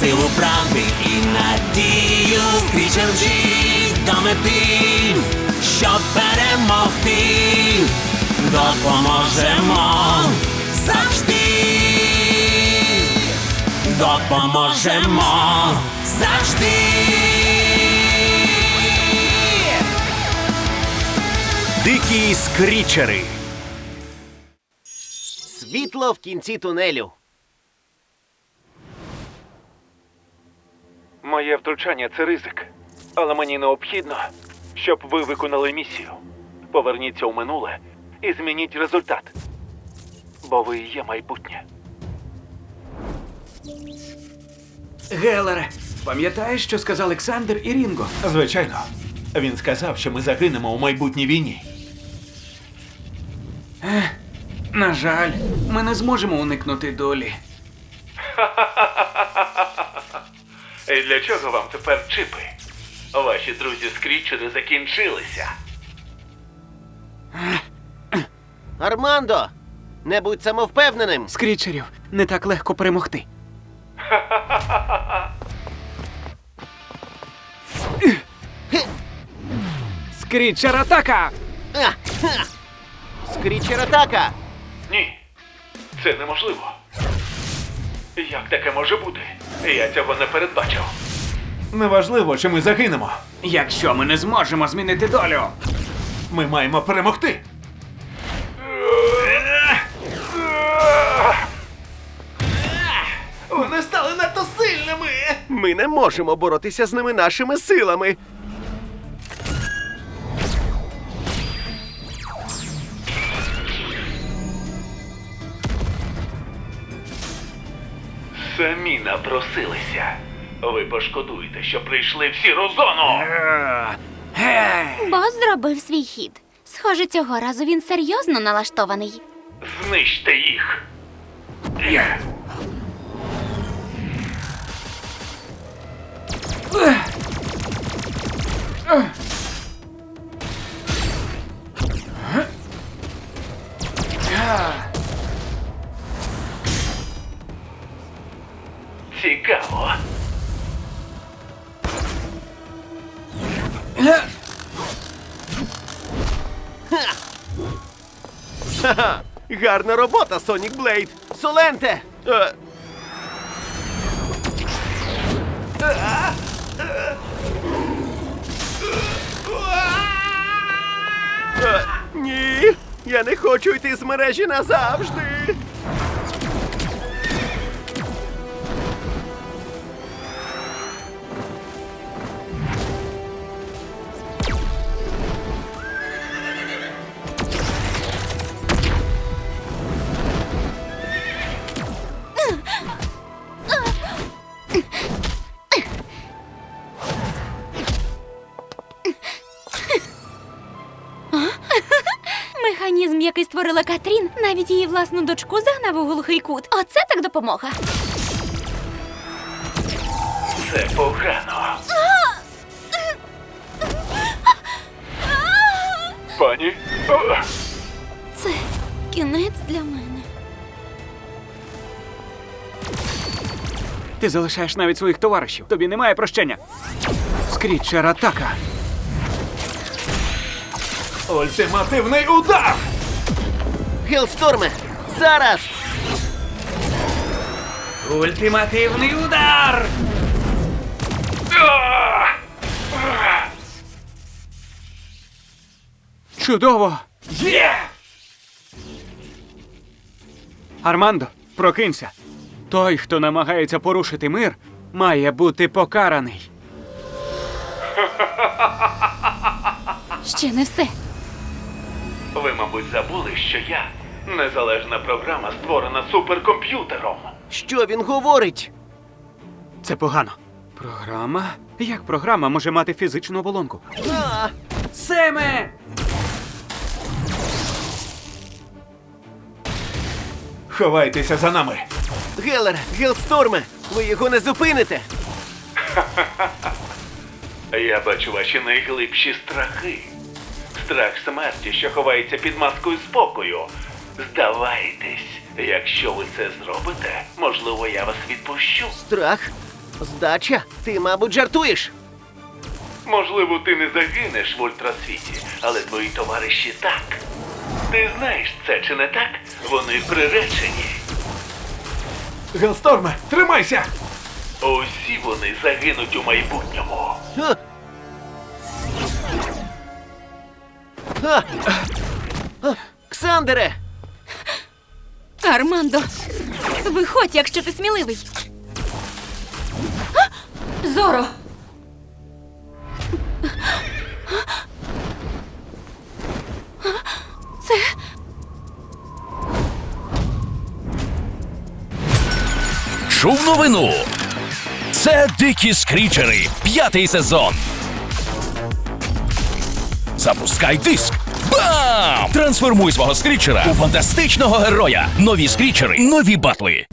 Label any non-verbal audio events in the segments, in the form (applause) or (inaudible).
силу правди і надію. Скрічем вжить до мети, щоб перемогти. Допоможемо завжди. Допоможемо завжди. Дикі скрічери. Світло в кінці тунелю. Моє втручання це ризик, але мені необхідно, щоб ви виконали місію. Поверніться у минуле і змініть результат. Бо ви і є майбутнє. Гелере, пам'ятаєш, що сказав Олександр і Рінго? Звичайно. Він сказав, що ми загинемо у майбутній війні. На жаль, ми не зможемо уникнути долі. (laughs) І для чого вам тепер чипи? Ваші друзі скрічери закінчилися. Армандо! Не будь самовпевненим. Скрічерів не так легко перемогти. Скрічер атака! Скрічер атака! Ні, це неможливо. Як таке може бути? Я цього не передбачив. Неважливо, чи ми загинемо. Якщо ми не зможемо змінити долю, Ми маємо перемогти. Вони стали надто сильними. Ми не можемо боротися з ними нашими силами. Самі напросилися. Ви пошкодуєте, що прийшли в сіру зону. Бос зробив свій хід. Схоже, цього разу він серйозно налаштований. Знищте їх. Цікаво. (laughs) Гарна робота, Сонік Блейд! Соленте! Е, е, Ні! Я не хочу йти з мережі назавжди! Катрін, навіть її власну дочку загнав у глухий кут. Оце так допомога. Це погано. Пані. Це кінець для мене. ти залишаєш навіть своїх товаришів. Тобі немає прощення. Скрічер атака! Ультимативний удар! Гелсторме! Зараз! Ультимативний удар! Чудово! Є! Армандо, прокинься. Той, хто намагається порушити мир, має бути покараний. Ще не все. Ви, мабуть, забули, що я незалежна програма, створена суперкомп'ютером. Що він говорить? Це погано. Програма? Як програма може мати фізичну оболонку? А, Семе! Ховайтеся за нами. Гелер, Гелсторме, ви його не зупините. Я бачу ваші найглибші страхи. Страх смерті, що ховається під маскою спокою. Здавайтесь, якщо ви це зробите, можливо, я вас відпущу. Страх? Здача? Ти, мабуть, жартуєш. Можливо, ти не загинеш в ультрасвіті, але твої товариші так. Ти знаєш це чи не так? Вони приречені. Гелсторме, тримайся! Усі вони загинуть у майбутньому. А. А. А. Ксандере! Армандо, виходь, якщо ти сміливий. Зоро! Це Чув новину. Це дикі скрічери. П'ятий сезон. Запускай диск. Бам! Трансформуй свого скрічера у фантастичного героя. Нові скрічери, нові батли.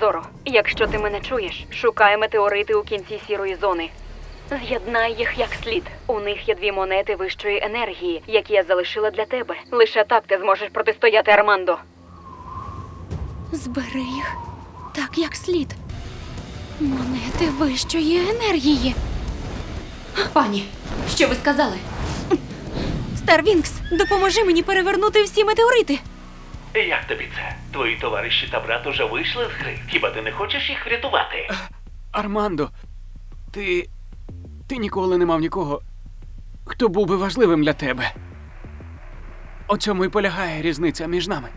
Зоро, якщо ти мене чуєш, шукай метеорити у кінці сірої зони. З'єднай їх як слід. У них є дві монети вищої енергії, які я залишила для тебе. Лише так ти зможеш протистояти Армандо. збери їх так, як слід. Монети вищої енергії. Пані, що ви сказали? Старвінкс, допоможи мені перевернути всі метеорити. Як тобі це? Твої товариші та брат уже вийшли з гри. Хіба ти не хочеш їх врятувати? Армандо, ти. Ти ніколи не мав нікого, хто був би важливим для тебе. У цьому і полягає різниця між нами.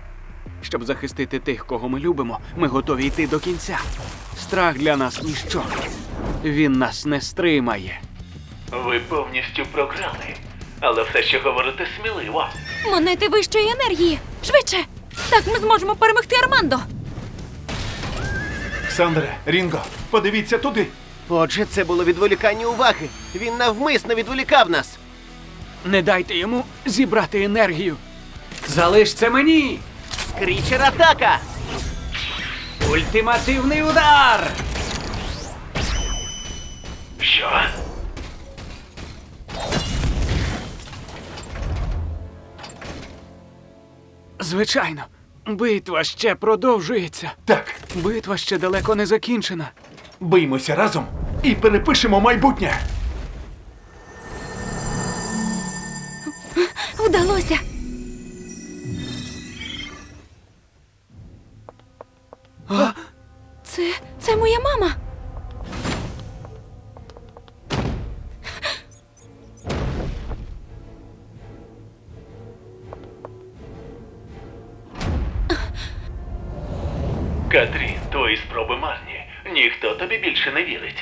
Щоб захистити тих, кого ми любимо, ми готові йти до кінця. Страх для нас ніщо. Він нас не стримає. Ви повністю програли, але все ще говорите сміливо. Монети вищої енергії. Швидше! Так ми зможемо перемогти Армандо. Ксандре, Рінго, подивіться туди. Отже, це було відволікання уваги. Він навмисно відволікав нас. Не дайте йому зібрати енергію. Залиш це мені! Скрічер атака! Ультимативний удар! Що? Звичайно, битва ще продовжується. Так, Битва ще далеко не закінчена. биймося разом і перепишемо майбутнє. Вдалося. Більше не вірить.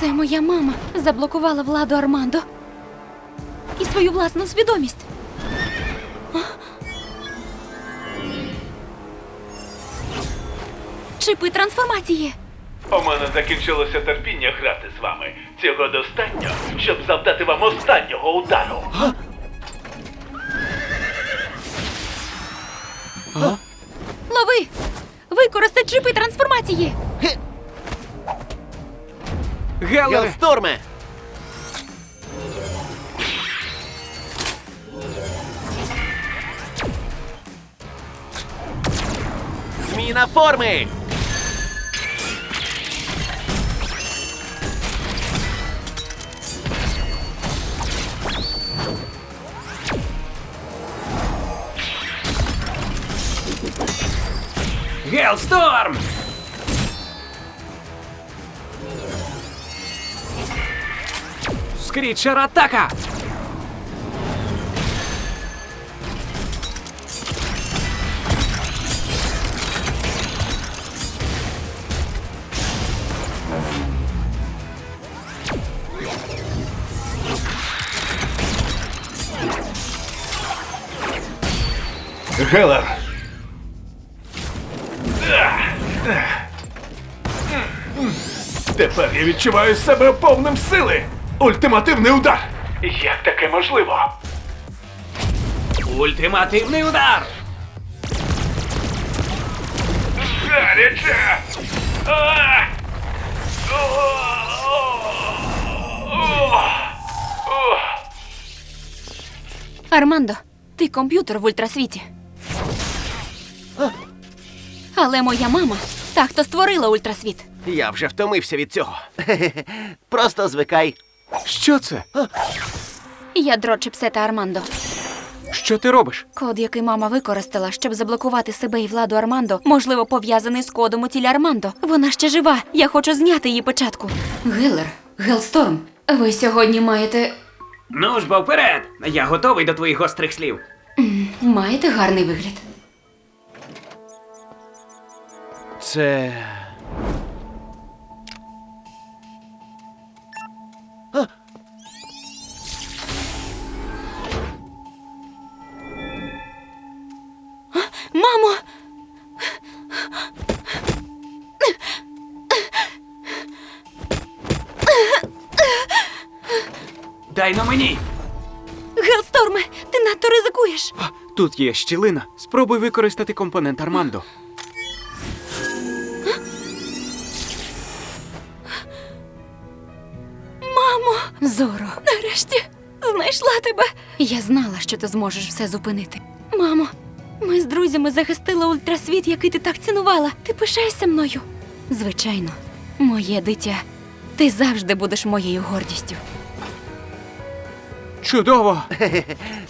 Це моя мама заблокувала владу Армандо і свою власну свідомість. Чипи трансформації. У мене закінчилося терпіння грати з вами. Цього достатньо, щоб завдати вам останнього удару. Лови! Використай чипи трансформації! Гелере! Гелсторме! Зміна форми! Гелсторм! Скрітчер атака! Гелер. Тепер я відчуваю себе повним сили. Ультимативний удар. Як таке можливо? Ультимативний удар! Гаряче! Армандо, ти комп'ютер в ультрасвіті. Але моя мама та, хто створила ультрасвіт. Я вже втомився від цього. (laughs) Просто звикай. Що це? Ядро чипсета Армандо. Що ти робиш? Код, який мама використала, щоб заблокувати себе і владу Армандо, можливо, пов'язаний з кодом у тілі Армандо. Вона ще жива. Я хочу зняти її печатку. Геллер, Гелсторм, ви сьогодні маєте. Ну ж бо вперед! Я готовий до твоїх гострих слів. маєте гарний вигляд. Це. Мамо! Дай на мені! Гелсторме, ти надто ризикуєш. А, Тут є щілина. Спробуй використати компонент Армандо. Я знала, що ти зможеш все зупинити. Мамо, ми з друзями захистили ультрасвіт, який ти так цінувала. Ти пишаєшся мною. Звичайно, моє дитя. Ти завжди будеш моєю гордістю. Чудово! (laughs)